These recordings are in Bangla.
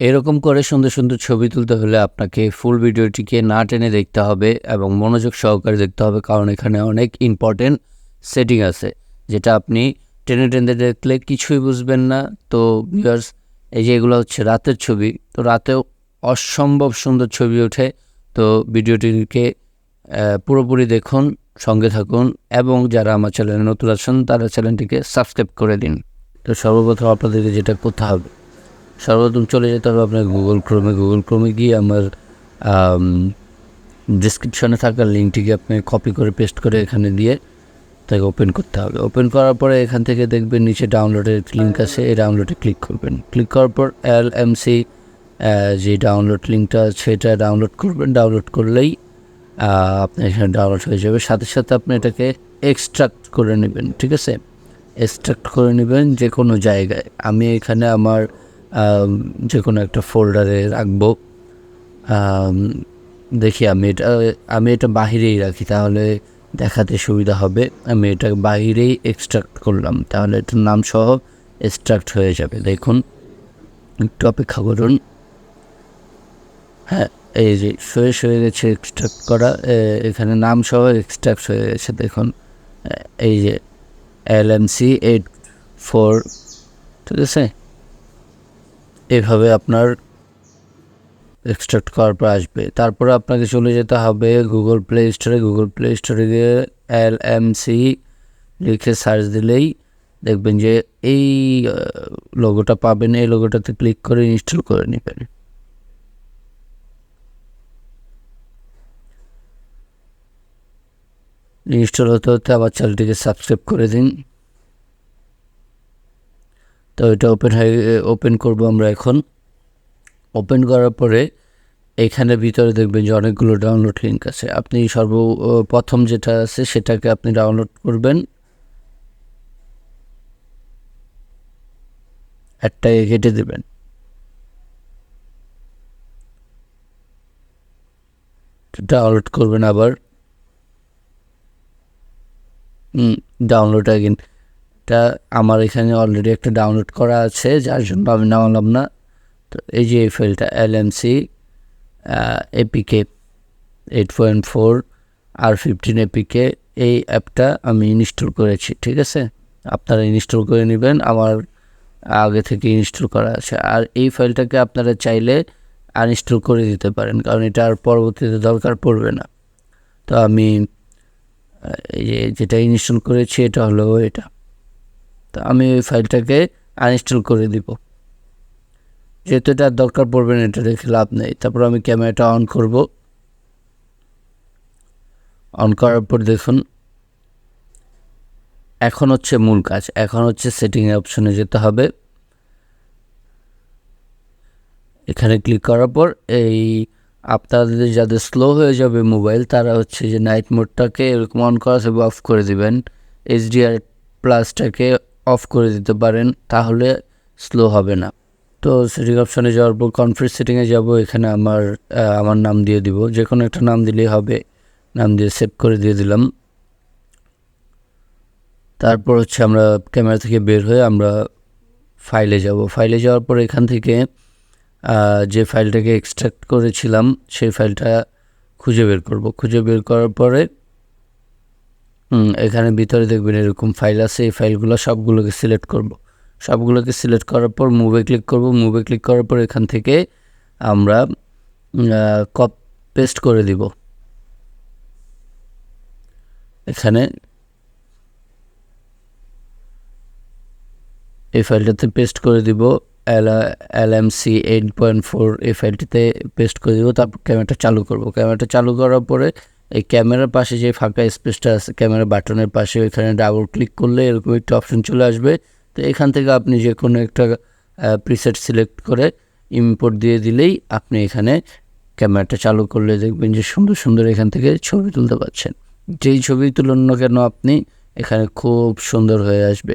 এরকম করে সুন্দর সুন্দর ছবি তুলতে হলে আপনাকে ফুল ভিডিওটিকে না টেনে দেখতে হবে এবং মনোযোগ সহকারে দেখতে হবে, কারণ এখানে অনেক ইম্পর্টেন্ট সেটিং আছে, যেটা আপনি টেনে টেনে দেখলে কিছুই বুঝবেন না। তো ভিউয়ার্স এই যে এগুলো হচ্ছে রাতের ছবি, তো রাতেও অসম্ভব সুন্দর ছবি ওঠে। তো ভিডিওটিকে পুরোপুরি দেখুন, সঙ্গে থাকুন, এবং যারা আমার চ্যানেলে নতুন আছেন, তারা চ্যানেলটিকে সাবস্ক্রাইব করে দিন। তো সর্বপ্রথম আপনাদেরকে যেটা করতে হবে সর্বপ্রথম চলে যেতে হবে আপনার গুগল ক্রোমে গুগল ক্রোমে গিয়ে আমার ডিসক্রিপশনে থাকা লিঙ্কটিকে আপনি কপি করে পেস্ট করে এখানে দিয়ে তাকে ওপেন করতে হবে। ওপেন করার পরে এখান থেকে দেখবেন নিচে ডাউনলোডের লিঙ্ক আছে এই ডাউনলোডে ক্লিক করবেন। ক্লিক করার পর এল এম সি যে ডাউনলোড লিঙ্কটা আছে এটা ডাউনলোড করবেন। ডাউনলোড করলেই আপনার এখানে ডাউনলোড হয়ে যাবে। সাথে সাথে আপনি এটাকে এক্সট্রাক্ট করে নেবেন ঠিক আছে? এক্সট্রাক্ট করে নেবেন যে কোনো জায়গায়। আমি এখানে আমার আম, যে কোনো একটা ফোল্ডারে রাখব। দেখি আমি এটা আমি এটা বাহিরেই রাখি, তাহলে দেখাতে সুবিধা হবে। আমি এটা বাহিরেই এক্সট্রাক্ট করলাম, তাহলে এটার নাম সহ এক্সট্রাক্ট হয়ে যাবে। দেখুন, একটু অপেক্ষা করুন। হ্যাঁ এই যে সয়ে সয়ে গেছে এক্সট্রাক্ট করা এখানে নাম সহ এক্সট্রাক্ট হয়ে গেছে, দেখুন। এই যে L M C eight four ঠিক আছে? এভাবে আপনার এক্সট্রাক্ট করার পর আসবে। তারপরে আপনাকে চলে যেতে হবে গুগল প্লে স্টোরে গুগল প্লে স্টোরে গিয়ে এল এম সি লিখে সার্চ দিলেই দেখবেন যে এই লোগোটা পাবেন। এই লোগোটাতে ক্লিক করে ইনস্টল করে নেবেন। ইনস্টল হতে হতে আবার চ্যানেলটিকে সাবস্ক্রাইব করে দিন। তো এটা ওপেন হয়ে ওপেন করব আমরা এখন। ওপেন করার পরে এখানে ভিতরে দেখবেন যে অনেকগুলো ডাউনলোড লিঙ্ক আছে। আপনি সর্ব প্রথম যেটা আছে সেটাকে আপনি ডাউনলোড করবেন। একটাকে কেটে দেবেন। ডাউনলোড করবেন আবার। ডাউনলোড আগেন এটা আমার এখানে অলরেডি একটা ডাউনলোড করা আছে, যার জন্য আমি নামালাম না। তো এই যে এই ফাইলটা L M C APK eight point four আর ফিফটিন এপিকে এই অ্যাপটা আমি ইনস্টল করেছি, ঠিক আছে? আপনারা ইনস্টল করে নেবেন, আমার আগে থেকে ইনস্টল করা আছে। আর এই ফাইলটাকে আপনারা চাইলে আনইনস্টল করে দিতে পারেন, কারণ এটা আর পরবর্তীতে দরকার পড়বে না। তো আমি যেটা ইনস্টল করেছি, এটা হলো এটা। তো আমি ওই ফাইলটাকে আনইনস্টল করে দিব। যেহেতু এটা দরকার পড়বে না, এটা রেখে লাভ নেই। তারপর আমি ক্যামেরাটা অন করব। অন করার পর দেখুন, এখন হচ্ছে মূল কাজ। এখন হচ্ছে সেটিং অপশনে যেতে হবে। এখানে ক্লিক করার পর এই আপনাদের যাদের স্লো হয়ে যাবে মোবাইল তারা হচ্ছে যে নাইট মোডটাকে এরকম অন করা থাকবে অফ করে দিবেন। এইচডিআর প্লাসটাকে অফ করে দিতে পারেন, তাহলে স্লো হবে না। তো সেটিং অপশনে যাওয়ার পর কনফারেন্স সেটিংয়ে যাব, এখানে আমার আমার নাম দিয়ে দিব। যে কোনো একটা নাম দিলেই হবে। নাম দিয়ে সেভ করে দিয়ে দিলাম। তারপর হচ্ছে আমরা ক্যামেরা থেকে বের হয়ে আমরা ফাইলে যাব। ফাইলে যাওয়ার পর এখান থেকে যে ফাইলটাকে এক্সট্রাক্ট করেছিলাম, সেই ফাইলটা খুঁজে বের করব। খুঁজে বের করার পরে এখানে ভিতরে দেখবেন এরকম ফাইল আছে, এই ফাইলগুলো সবগুলোকে সিলেক্ট করব। সবগুলোকে সিলেক্ট করার পর মুভে ক্লিক করব। মুভে ক্লিক করার পর এখান থেকে আমরা কপ পেস্ট করে দিব। এখানে এই ফাইলটাতে পেস্ট করে দিব। L L M C eight point four এই ফাইলটিতে পেস্ট করে দিব। তারপর ক্যামেরাটা চালু করব। ক্যামেরাটা চালু করার পরে এই ক্যামেরার পাশে যে ফাঁকা স্পেসটা আছে, ক্যামেরা বাটনের পাশে এখানে ডাবল ক্লিক করলে এরকম একটা অপশন চলে আসবে। তো এখান থেকে আপনি যে কোনো একটা প্রিসেট সিলেক্ট করে ইম্পোর্ট দিয়ে দিলেই আপনি এখানে ক্যামেরাটা চালু করলে দেখবেন যে সুন্দর সুন্দর এখান থেকে ছবি তুলতে পারছেন। যেই ছবি তুলুন না কেন আপনি এখানে খুব সুন্দর হয়ে আসবে।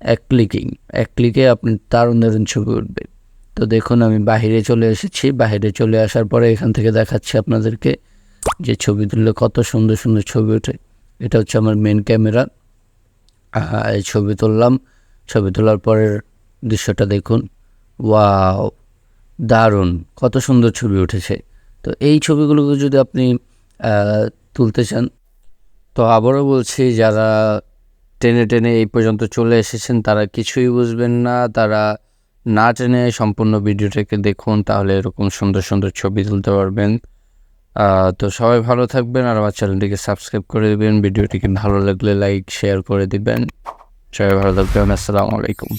এক ক্লিকিং এক ক্লিকে আপনি দারুণ দারুণ ছবি উঠবে। তো দেখুন আমি বাহিরে চলে এসেছি, বাহিরে চলে আসার পরে এখান থেকে দেখাচ্ছি আপনাদেরকে। যে ছবি তুললে কত সুন্দর সুন্দর ছবি ওঠে। এটা হচ্ছে আমার মেন ক্যামেরা এই ছবি তুললাম। ছবি তোলার পরের দৃশ্যটা দেখুন। ওয়াও, দারুণ। কত সুন্দর ছবি উঠেছে। তো এই ছবিগুলোকে যদি আপনি তুলতে চান, তো আবারও বলছি, যারা টেনে টেনে এই পর্যন্ত চলে এসেছেন, তারা কিছুই বুঝবেন না। তারা না টেনে সম্পূর্ণ ভিডিওটাকে দেখুন, তাহলে এরকম সুন্দর সুন্দর ছবি তুলতে পারবেন। তো সবাই ভালো থাকবেন আর আমার চ্যানেলটিকে সাবস্ক্রাইব করে দেবেন। ভিডিওটিকে ভালো লাগলে লাইক, শেয়ার করে দিবেন। সবাই ভালো থাকবেন। আসসালামু আলাইকুম।